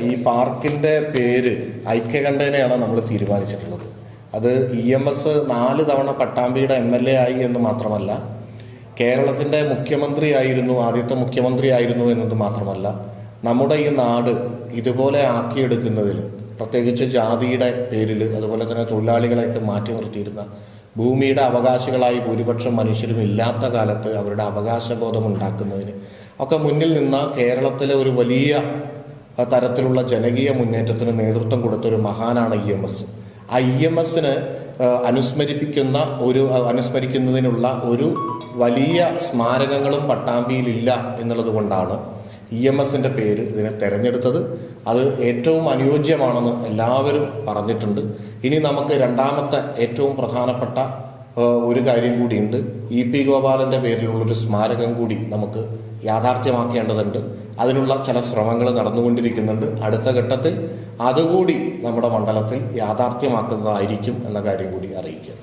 ഈ പാർക്കിന്റെ പേര് ഐക്യകണ്ഠേനയാണ് നമ്മൾ തീരുമാനിച്ചിട്ടുള്ളത്. അത് ഇ എം എസ് നാല് തവണ പട്ടാമ്പിയുടെ എം എൽ എ ആയി എന്ന് മാത്രമല്ല കേരളത്തിന്റെ മുഖ്യമന്ത്രിയായിരുന്നു ആദ്യത്തെ മുഖ്യമന്ത്രി ആയിരുന്നു എന്നത് മാത്രമല്ല നമ്മുടെ ഈ നാട് ഇതുപോലെ ആക്കിയെടുക്കുന്നതിൽ പ്രത്യേകിച്ച് ജാതിയുടെ പേരിൽ അതുപോലെ തന്നെ തൊഴിലാളികളെയൊക്കെ മാറ്റി നിർത്തിയിരുന്ന ഭൂമിയുടെ അവകാശികളായി ഭൂരിപക്ഷം മനുഷ്യരും ഇല്ലാത്ത കാലത്ത് അവരുടെ അവകാശബോധം ഉണ്ടാക്കുന്നതിന് ഒക്കെ മുന്നിൽ നിന്ന കേരളത്തിലെ ഒരു വലിയ തരത്തിലുള്ള ജനകീയ മുന്നേറ്റത്തിന് നേതൃത്വം കൊടുത്തൊരു മഹാനാണ് ഇ എം എസ്. ആ ഇ എം എസിന് അനുസ്മരിപ്പിക്കുന്ന ഒരു അനുസ്മരിക്കുന്നതിനുള്ള ഒരു വലിയ സ്മാരകങ്ങളും പട്ടാമ്പിയിലില്ല എന്നുള്ളത് കൊണ്ടാണ് ഇ എം എസിന്റെ പേര് ഇതിനെ തെരഞ്ഞെടുത്തത്. അത് ഏറ്റവും അനുയോജ്യമാണെന്ന് എല്ലാവരും പറഞ്ഞിട്ടുണ്ട്. ഇനി നമുക്ക് രണ്ടാമത്തെ ഏറ്റവും പ്രധാനപ്പെട്ട ഒരു കാര്യം കൂടിയുണ്ട്. ഇ പി ഗോപാലന്റെ പേരിലുള്ളൊരു സ്മാരകം കൂടി നമുക്ക് യാഥാർത്ഥ്യമാക്കേണ്ടതുണ്ട്. അതിനുള്ള ചില ശ്രമങ്ങൾ നടന്നുകൊണ്ടിരിക്കുന്നുണ്ട്. അടുത്ത ഘട്ടത്തിൽ അതുകൂടി നമ്മുടെ മണ്ഡലത്തിൽ യാഥാർത്ഥ്യമാക്കുന്നതായിരിക്കും എന്ന കാര്യം കൂടി അറിയിക്കുക.